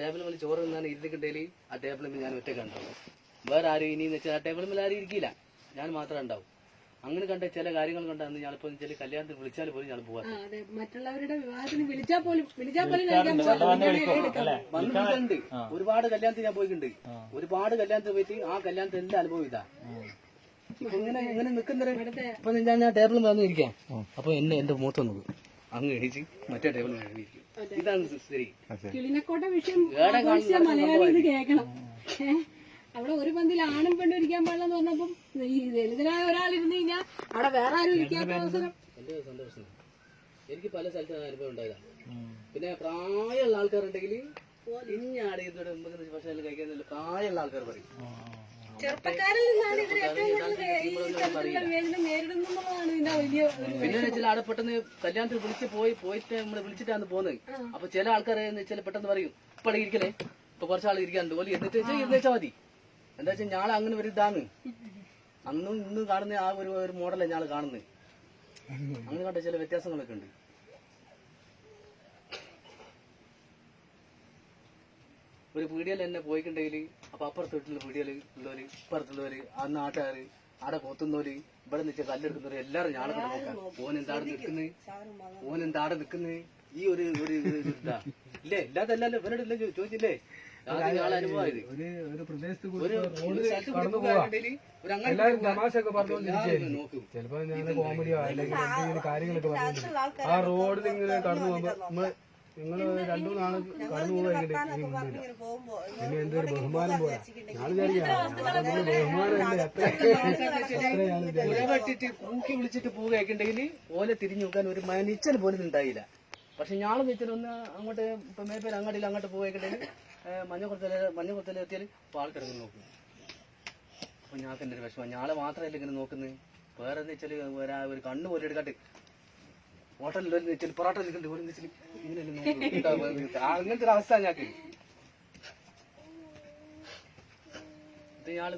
Table മേൽ ചോറ് നിന്നാണ് ഇരുന്നിട്ടുണ്ടെങ്കിൽ ആ ടേബിളിൽ ഞാൻ ഒറ്റ കണ്ടു. വേറെ ആരും ഇനി വെച്ചാൽ ആ ടേബിൾ മേൽ ആരും ഇരിക്കില്ല. ഞാൻ മാത്രമേ ഉണ്ടാവും. അങ്ങനെ കണ്ട ചില കാര്യങ്ങൾ കണ്ടാണ് ഞാനിപ്പോ ചില കല്യാണത്തിന് വിളിച്ചാൽ പോലും ഞാൻ പോവാ മറ്റുള്ളവരുടെ വിവാഹത്തിന് വിളിച്ചാൽ പോലും വിളിച്ചാൽ പോലും ഒരുപാട് കല്യാണത്തിന് ഞാൻ പോയിട്ടുണ്ട്. ഒരുപാട് കല്യാണത്തിന് പോയിട്ട് ആ കല്യാണത്തിന് എന്റെ അനുഭവം ഇതാ. ഇങ്ങനെ ഇങ്ങനെ നിൽക്കുന്ന ഇപ്പൊ ഞാൻ ടേബിളിൽ വന്നിരിക്കാം അപ്പൊ എന്നെ എന്റെ മൂത്ത നോക്കും അങ്ങ് എണീച്ച് മറ്റേ ടേബിളിൽ ഇരിക്കും. ഇതാണ് ശരി കിളിനക്കോട്ട വിഷയം ഏടെ ആഘോഷിച്ച കാണുന്ന മലയാളി ഇത് കേൾക്കണം? അവിടെ ഒരു പന്തിൽ ആണും പെണ്ണും ഇരിക്കാൻ പാടില്ലെന്ന് പറഞ്ഞപ്പം ഈ ദളിതനായ ഒരാൾ ഇരുന്ന് കഴിഞ്ഞാൽ അവിടെ വേറെ ആരും ഇരിക്കാത്ത അവസരം. എന്റെ സന്തോഷം. എനിക്ക് പല സ്ഥലത്തും അനുഭവം ഉണ്ടായതാണ്. പിന്നെ പ്രായമുള്ള ആൾക്കാരുണ്ടെങ്കിൽ ഇഞ്ഞാടി ഇതോടെ പക്ഷേ കഴിക്കാൻ പ്രായമുള്ള ആൾക്കാർ പറയും. ചെറുപ്പക്കാരിൽ നിന്നാണ് ഇവർ ഏറ്റവും പിന്നെ വെച്ചാൽ അവിടെ പെട്ടെന്ന് കല്യാണത്തിൽ വിളിച്ച് പോയി പോയിട്ട് നമ്മളെ വിളിച്ചിട്ടാണ് പോകുന്നത് അപ്പൊ ചില ആൾക്കാരെ ചില വെച്ചാൽ പെട്ടെന്ന് പറയും ഇപ്പൊ ഇരിക്കലേ ഇപ്പൊ കുറച്ചാൾ ഇരിക്കാനുണ്ട് ഓലി എന്നിട്ട് വെച്ചാൽ ഇരുന്ന് വെച്ചാൽ മതി. എന്താ വെച്ചാൽ ഞാളെ അങ്ങനെ ഒരു ഇതാണ്. അന്നും ഇന്നും കാണുന്ന ആ ഒരു ഒരു മോഡലാണ് ഞാൾ കാണുന്നത്. അങ്ങനെ കണ്ട ചില വ്യത്യാസങ്ങളൊക്കെ ഉണ്ട്. ഒരു പീടിയൽ എന്നെ പോയിക്കുണ്ടെങ്കിൽ അപ്പൊ അപ്പുറത്ത് വീട്ടിലുള്ള പീടിയൽ ഉള്ളവര് ഇപ്പുറത്തുള്ളവര് ആ നാട്ടുകാര് ആടെ കൊത്തുന്നവര് ഇവിടെ നിൽക്കുക കല്ലെടുക്കുന്നവര് എല്ലാരും ഞാളെ കൊണ്ട് നോക്കാം. ഓൻ എന്താടെ നിൽക്കുന്നത് ഓൻ എന്താടെ നിൽക്കുന്നത് ഈ ഒരു ഒരു ഇതാ. ഇല്ലേ? ഇല്ലാതല്ലല്ലോ ഇവനോട് ഇല്ല ചോദിച്ചില്ലേ? ചിലപ്പോ ഞാൻ കോമഡിയോ അല്ലെങ്കിൽ കാര്യങ്ങളൊക്കെ പറഞ്ഞു ആ റോഡിൽ ഇങ്ങനെ കടന്നു പോകുമ്പോ നമ്മൾ നിങ്ങൾ രണ്ടു മൂന്നാൾ കടന്നു പോകുമായിരിക്കും പിന്നെ എന്തൊരു ബഹുമാനം ഞാൻ വിചാരിക്കാം ബഹുമാനം കൂക്കി വിളിച്ചിട്ട് പോവുകയൊക്കെയുണ്ടെങ്കിൽ ഓലെ തിരിഞ്ഞു നോക്കാൻ ഒരു മനിച്ചൽ പോലും ഉണ്ടായില്ല പക്ഷെ ഞാൻ വെച്ചിട്ടൊന്ന് അങ്ങോട്ട് ഇപ്പൊ മേപ്പേര് അങ്ങോട്ടില്ല അങ്ങോട്ട് പോവുകയൊക്കെയുണ്ടെങ്കിൽ മഞ്ഞ കുറത്തല മഞ്ഞ കുറത്തല എത്തിയാൽ ആൾക്കിടങ്ങി നോക്കും. അപ്പൊ ഞാൻ എന്റെ ഒരു വിഷമം? ഞാളെ മാത്രമല്ല ഇങ്ങനെ നോക്കുന്നത് വേറെ എന്താ വെച്ചാൽ ഒരാ- ഒരു കണ്ണു പോലെ എടുക്കാട്ട് ഹോട്ടലിൽ ഒരു പൊറോട്ട നിൽക്കുന്നുണ്ട് ഒരു ഇങ്ങനെ അങ്ങനത്തെ ഒരു അവസ്ഥ ഞാൻ ഇയാൾ